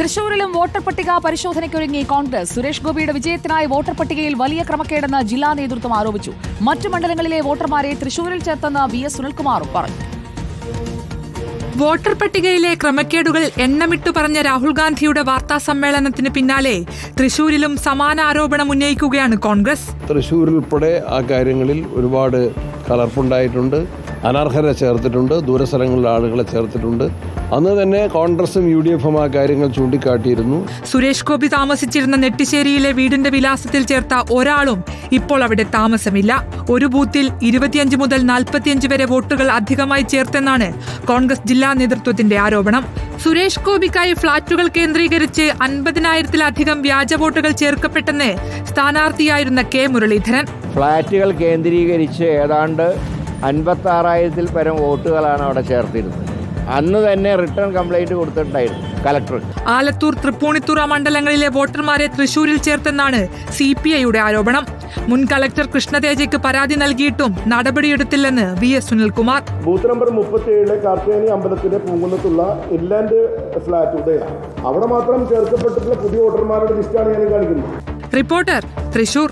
തൃശൂരിലും voter പട്ടിക പരിശോധനയ്ക്കൊരുങ്ങി കോൺഗ്രസ്. സുരേഷ് ഗോപിയുടെ വിജയത്തിനായി voter പട്ടികയിൽ വലിയ ക്രമക്കേടെന്ന് ജില്ലാ നേതൃത്വം ആരോപിച്ചു. മറ്റു മണ്ഡലങ്ങളിലെ വോട്ടർമാരെ തൃശൂരിൽ ചേർത്തെന്ന് വി എസ് സുനിൽകുമാറും പറഞ്ഞു. വോട്ടർ പട്ടികയിലെ ക്രമക്കേടുകൾ എണ്ണമിട്ടു പറഞ്ഞ രാഹുൽ ഗാന്ധിയുടെ വാർത്താ സമ്മേളനത്തിന് പിന്നാലെ തൃശൂരിലും സമാന ആരോപണം ഉന്നയിക്കുകയാണ് കോൺഗ്രസ്. തൃശൂരിൽ ഉൾപ്പെടെ ആ കാര്യങ്ങളിൽ ഒരുപാട് കലർപ്പുണ്ടായിട്ടുണ്ട്. അനർഹരെ ചേർത്തിട്ടുണ്ട് ദൂരസ്ഥലങ്ങളിലെ ആളുകളെ ചേർത്തിട്ടുണ്ട്. അന്ന് തന്നെ കോൺഗ്രസും യു ഡി എഫും ആ കാര്യങ്ങൾ ചൂണ്ടിക്കാട്ടിയിരുന്നു. സുരേഷ് ഗോപി താമസിച്ചിരുന്ന നെട്ടിശ്ശേരിയിലെ വീടിന്റെ വിലാസത്തിൽ ചേർത്ത ഒരാളും ഇപ്പോൾ അവിടെ താമസമില്ല. ഒരു ബൂത്തിൽ ഇരുപത്തിയഞ്ച് മുതൽ നാൽപ്പത്തിയഞ്ച് വരെ വോട്ടുകൾ അധികമായി ചേർത്തെന്നാണ് കോൺഗ്രസ് ജില്ലാ നേതൃത്വത്തിന്റെ ആരോപണം. സുരേഷ് ഗോപിക്കായി ഫ്ളാറ്റുകൾ കേന്ദ്രീകരിച്ച് അൻപതിനായിരത്തിലധികം വ്യാജ വോട്ടുകൾ ചേർക്കപ്പെട്ടെന്ന് സ്ഥാനാർത്ഥിയായിരുന്ന കെ മുരളീധരൻ. ഫ്ളാറ്റുകൾ കേന്ദ്രീകരിച്ച് ഏതാണ്ട് അൻപത്തി ആറായിരത്തിൽ പരം വോട്ടുകളാണ് അവിടെ ചേർത്തിരുന്നത്. അന്ന് തന്നെ റിട്ടേൺ കംപ്ലൈന്റ് കൊടുത്തിട്ടുണ്ടായിരുന്നു കലക്ടർ. ആലത്തൂർ തൃപ്പൂണിത്തുറ മണ്ഡലങ്ങളിലെ വോട്ടർമാരെ തൃശൂരിൽ ചേർത്തെന്നാണ് സി പി ഐയുടെ ആരോപണം. മുൻ കളക്ടർ കൃഷ്ണതേജയ്ക്ക് പരാതി നൽകിയിട്ടും നടപടിയെടുത്തില്ലെന്ന് V S Sunilkumar. Booth number മുപ്പത്തിയേഴിലെ കാർത്തേനി അമ്പലത്തിന്റെ പൂങ്കുന്നത്തുള്ള ഇൻലാൻഡ് ഫ്ലാറ്റ് ഉദയ. അവിടെ മാത്രം ചേർക്കപ്പെട്ടിട്ടുള്ള പുതിയ വോട്ടർമാരുടെ ലിസ്റ്റാണ് ഞാൻ കാണിക്കുന്നത്. റിപ്പോർട്ടർ തൃശൂർ.